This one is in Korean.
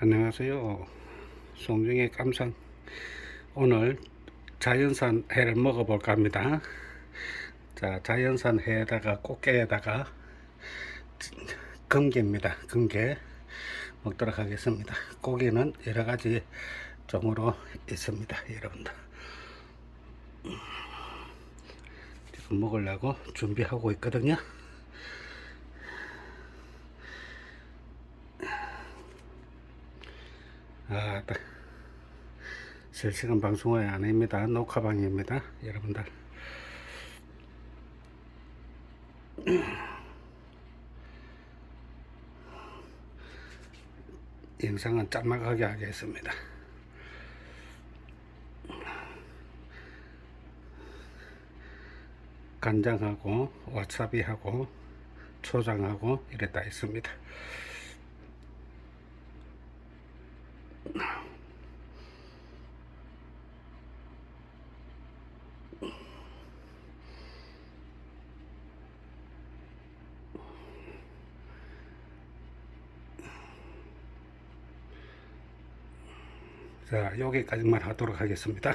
안녕하세요. 송중의 깜상. 오늘 자연산 회를 먹어볼까 합니다. 자, 자연산 회에다가 꽃게에다가 금게입니다. 금게 먹도록 하겠습니다. 고기는 여러 가지 종으로 있습니다. 여러분들. 지금 먹으려고 준비하고 있거든요. 아, 딱 실시간 방송이 아닙니다. 녹화방입니다. 여러분들. 영상은 짤막하게 하겠습니다. 간장하고 와사비하고 초장하고 이랬다 있습니다. 자, 여기까지만 하도록 하겠습니다.